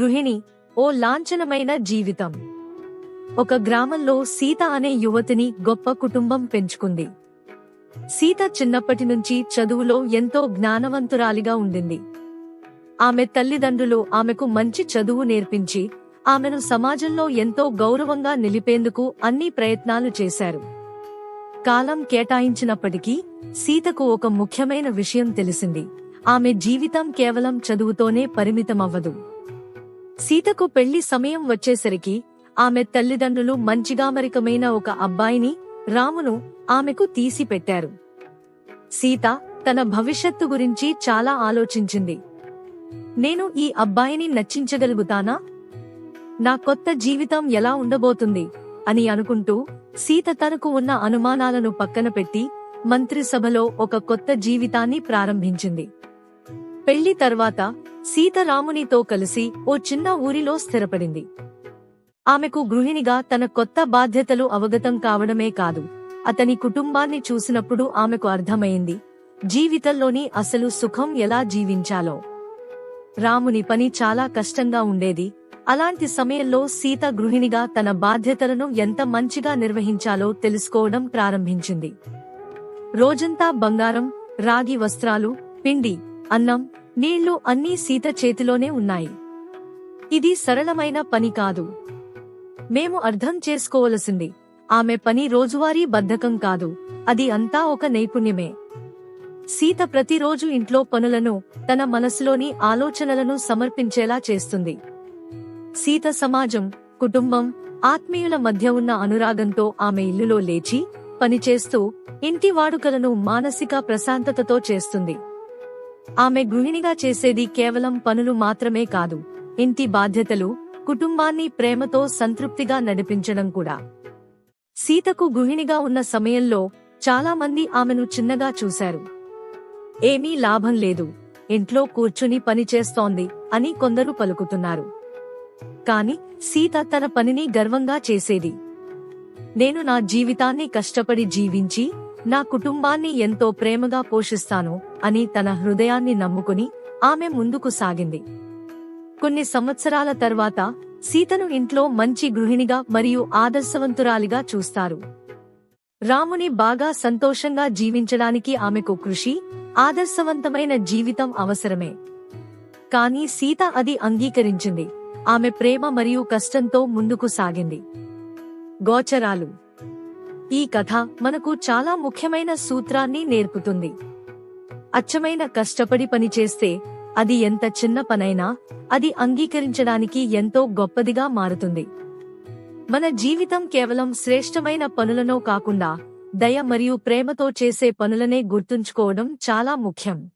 గృహిణి ఓ లాంఛనమైన జీవితం. ఒక గ్రామంలో సీత అనే యువతిని గొప్ప కుటుంబం పెంచుకుంది. సీత చిన్నప్పటి నుంచి చదువులో ఎంతో జ్ఞానవంతురాలిగా ఉండింది. ఆమె తల్లిదండ్రులు ఆమెకు మంచి చదువు నేర్పించి ఆమెను సమాజంలో ఎంతో గౌరవంగా నిలిపేందుకు అన్ని ప్రయత్నాలు చేశారు. కాలం కేటాయించినప్పటికీ సీతకు ఒక ముఖ్యమైన విషయం తెలిసింది. ఆమె జీవితం కేవలం చదువుతోనే పరిమితమవ్వదు. సీతకు పెళ్ళి సమయం వచ్చేసరికి ఆమె తల్లిదండ్రులు మంచిగామరికమైన ఒక అబ్బాయిని రామును ఆమెకు తీసిపెట్టారు. సీత తన భవిష్యత్తు గురించి చాలా ఆలోచించింది. నేను ఈ అబ్బాయిని నచ్చించగలుగుతానా? నా కొత్త జీవితం ఎలా ఉండబోతుంది? అని అనుకుంటూ సీత తనకు ఉన్న అనుమానాలను పక్కన పెట్టి మంత్రిసభలో ఒక కొత్త జీవితాన్ని ప్రారంభించింది. పెళ్ళి తర్వాత సీత రామునితో కలిసి ఓ చిన్న ఊరిలో స్థిరపడింది. ఆమెకు గృహిణిగా తన కొత్త బాధ్యతలు అవగతం కావడమే కాదు. అతని కుటుంబాన్ని చూసినప్పుడు ఆమెకు అర్థమైంది జీవితంలోని అసలు సుఖం ఎలా జీవించాలో. రాముని పని చాలా కష్టంగా ఉండేది. అలాంటి సమయంలో సీత గృహిణిగా తన బాధ్యతలను ఎంత మంచిగా నిర్వహించాలో తెలుసుకోవడం ప్రారంభించింది. రోజంతా బంగారం రాగి వస్త్రాలు పిండి అన్నం నీళ్ళు అన్నీ సీత చేతిలోనే ఉన్నాయి. ఇది సరళమైన పని కాదు. మేము అర్థం చేసుకోవలసింది. ఆమె పని రోజువారీ బద్ధకం కాదు. అది అంతా ఒక నైపుణ్యమే. సీత ప్రతిరోజు ఇంట్లో పనులను తన మనసులోని ఆలోచనలను సమర్పించేలా చేస్తుంది. సీత సమాజం కుటుంబం ఆత్మీయుల మధ్య ఉన్న అనురాగంతో ఆమె ఇల్లులో లేచి పనిచేస్తూ ఇంటి వాడుకలను మానసిక ప్రశాంతతతో చేస్తుంది. ఆమె గృహిణిగా చేసేది కేవలం పనులు మాత్రమే కాదు ఇంటి బాధ్యతలు కుటుంబాన్ని ప్రేమతో సంతృప్తిగా నడిపించడం కూడా. సీతకు గృహిణిగా ఉన్న సమయంలో చాలా మంది ఆమెను చిన్నగా చూశారు. ఏమీ లాభం లేదు ఇంట్లో కూర్చుని పని చేస్తోంది అని కొందరు పలుకుతున్నారు. కాని సీత తన పనిని గర్వంగా చేసేది. నేను నా జీవితాన్ని కష్టపడి జీవించి నా కుటుంబాన్ని ఎంతో ప్రేమగా పోషిస్తాను అని తన హృదయాన్ని నమ్ముకుని ఆమె ముందుకు సాగింది. కొన్ని సంవత్సరాల తర్వాత సీతను ఇంట్లో మంచి గృహిణిగా మరియు ఆదర్శవంతురాలిగా చూస్తారు. రాముని బాగా సంతోషంగా జీవించడానికి ఆమెకు కృషి ఆదర్శవంతమైన జీవితం అవసరమే. కానీ సీత అది అంగీకరించింది. ఆమె ప్రేమ మరియు కష్టంతో ముందుకు సాగింది. గోచరాలు ఈ కథ మనకు చాలా ముఖ్యమైన సూత్రాన్ని నేర్పుతుంది. అచ్చమైన కష్టపడి పనిచేస్తే అది ఎంత చిన్న పనైనా అది అంగీకరించడానికి ఎంతో గొప్పదిగా మారుతుంది. మన జీవితం కేవలం శ్రేష్టమైన పనులనో కాకుండా దయ మరియు ప్రేమతో చేసే పనులనే గుర్తుంచుకోవడం చాలా ముఖ్యం.